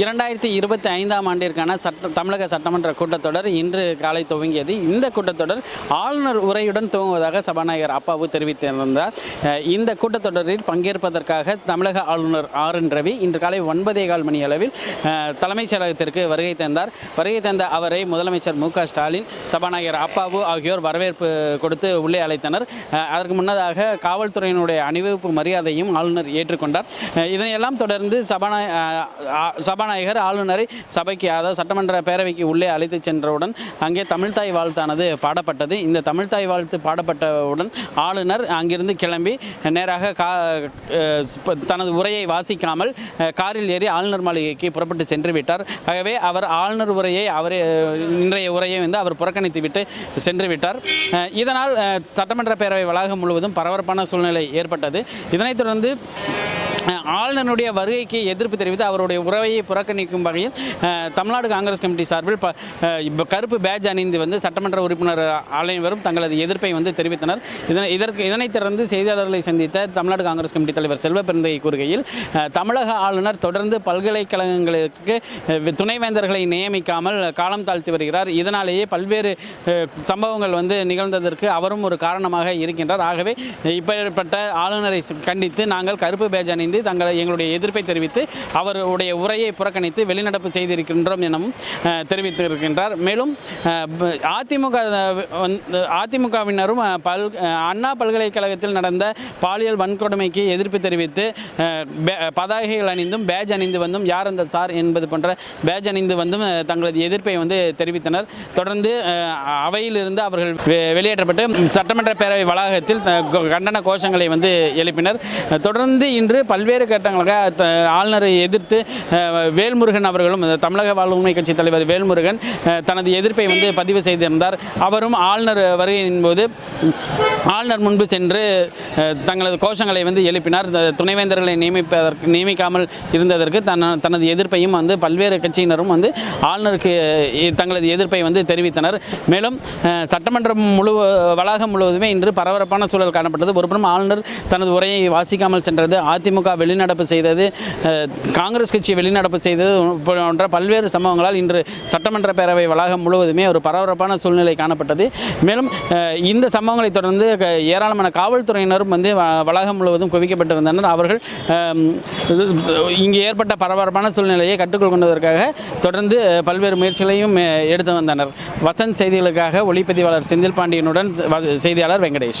இரண்டாயிரத்தி இருபத்தி ஐந்தாம் ஆண்டிற்கான சட்ட தமிழக சட்டமன்ற கூட்டத்தொடர் இன்று காலை துவங்கியது. இந்த கூட்டத்தொடர் ஆளுநர் உரையுடன் துவங்குவதாக சபாநாயகர் அப்பாவு தெரிவித்திருந்தார். இந்த கூட்டத்தொடரில் பங்கேற்பதற்காக தமிழக ஆளுநர் ஆர் என் ரவி இன்று காலை ஒன்பதே கால் மணி அளவில் தலைமைச் செயலகத்திற்கு வருகை தந்தார். வருகை தந்த அவரை முதலமைச்சர் மு ஸ்டாலின் சபாநாயகர் அப்பாவு ஆகியோர் வரவேற்பு கொடுத்து உள்ளே அழைத்தனர். அதற்கு முன்னதாக காவல்துறையினுடைய அணிவகுப்பு மரியாதையும் ஆளுநர் ஏற்றுக்கொண்டார். இதனையெல்லாம் தொடர்ந்து சபாநாய சபா சபாநாயகர் ஆளுநரை சபைக்கு அதாவது சட்டமன்ற பேரவைக்கு உள்ளே அழைத்து சென்றவுடன் அங்கே தமிழ்தாய் வாழ்த்தானது பாடப்பட்டது. இந்த தமிழ்தாய் வாழ்த்து பாடப்பட்டவுடன் ஆளுநர் அங்கிருந்து கிளம்பி நேராக கா தனது உரையை வாசிக்காமல் காரில் ஏறி ஆளுநர் மாளிகைக்கு புறப்பட்டு சென்று விட்டார். ஆகவே அவர் ஆளுநர் உரையை அவரே இன்றைய உரையை வந்து அவர் புறக்கணித்து விட்டு சென்று விட்டார். இதனால் சட்டமன்ற பேரவை வளாகம் முழுவதும் பரபரப்பான சூழ்நிலை ஏற்பட்டது. இதனைத் தொடர்ந்து ஆளுநருடைய வருகைக்கு எதிர்ப்பு தெரிவித்து அவருடைய உறவையை புறக்கணிக்கும் வகையில் தமிழ்நாடு காங்கிரஸ் கமிட்டி சார்பில் இப்போ கருப்பு பேட்ஜ் அணிந்து வந்து சட்டமன்ற உறுப்பினர் அனைவரும் தங்களது எதிர்ப்பை வந்து தெரிவித்தனர். இதனை இதற்கு இதனைத் தொடர்ந்து செய்தியாளர்களை சந்தித்த தமிழ்நாடு காங்கிரஸ் கமிட்டி தலைவர் செல்வ பெருந்தகை கூறுகையில் தமிழக ஆளுநர் தொடர்ந்து பல்கலைக்கழகங்களுக்கு துணைவேந்தர்களை நியமிக்காமல் காலம் தாழ்த்தி வருகிறார். இதனாலேயே பல்வேறு சம்பவங்கள் வந்து நிகழ்ந்ததற்கு அவரும் ஒரு காரணமாக இருக்கின்றார். ஆகவே இப்பேற்பட்ட ஆளுநரை கண்டித்து நாங்கள் கருப்பு பேஜ் அணிந்து தங்களை எங்களுடைய எதிர்ப்பை தெரிவித்து அவருடைய உரையை புறக்கணித்து வெளிநடப்பு செய்திருக்கின்றோம் எனவும் தெரிவித்திருக்கின்றார். மேலும் அதிமுக அதிமுகவினரும் பல் அண்ணா பல்கலைக்கழகத்தில் நடந்த பாலியல் வன்கொடுமைக்கு எதிர்ப்பு தெரிவித்து பதாகைகள் அணிந்தும் பேஜ் அணிந்து வந்தும் யார் அந்த சார் என்பது போன்ற பேஜ் அணிந்து வந்தும் தங்களது எதிர்ப்பை வந்து தெரிவித்தனர். தொடர்ந்து அவையிலிருந்து அவர்கள் வெளியேற்றப்பட்டு சட்டமன்ற பேரவை வளாகத்தில் கண்டன கோஷங்களை வந்து எழுப்பினர். தொடர்ந்து இன்று பல்வேறு கட்டங்களாக த- ஆளுநரை எதிர்த்து வேல்முருகன் அவர்களும் தமிழக வாழ்வுமை கட்சி தலைவர் வேல்முருகன் தனது எதிர்ப்பை வந்து பதிவு செய்திருந்தார். அவரும் ஆளுநர் வருகையின் போது ஆளுநர் முன்பு சென்று தங்களது கோஷங்களை வந்து எழுப்பினார். துணைவேந்தர்களை நியமிப்பதற்கு நியமிக்காமல் இருந்ததற்கு தன் தனது எதிர்ப்பையும் வந்து பல்வேறு கட்சியினரும் வந்து ஆளுநருக்கு தங்களது எதிர்ப்பை வந்து தெரிவித்தனர். மேலும் சட்டமன்றம் முழு வளாகம் முழுவதுமே இன்று பரபரப்பான சூழல் காணப்பட்டது. ஒருபுறம் ஆளுநர் தனது உரையை வாசிக்காமல் சென்றது. அதிமுக வெளிநடப்பு செய்தது காங்கிரஸ் கட்சி வெளிநடப்பு செய்தது போன்ற பல்வேறு சம்பவங்களால் இன்று சட்டமன்ற பேரவை வளாகம் முழுவதுமே ஒரு பரபரப்பான சூழ்நிலை காணப்பட்டது. மேலும் இந்த சம்பவங்களை தொடர்ந்து ஏராளமான காவல்துறையினரும் வந்து வ- வளாகம் முழுவதும் குவிக்கப்பட்டிருந்தனர். அவர்கள் இங்கு ஏற்பட்ட பரபரப்பான சூழ்நிலையை கட்டுக்குள் கொண்டதற்காக தொடர்ந்து பல்வேறு முயற்சிகளையும் எடுத்து வந்தனர். வசந்த் செய்திகளுக்காக ஒளிப்பதிவாளர் செந்தில் பாண்டியனுடன் செய்தியாளர் வெங்கடேஷ்.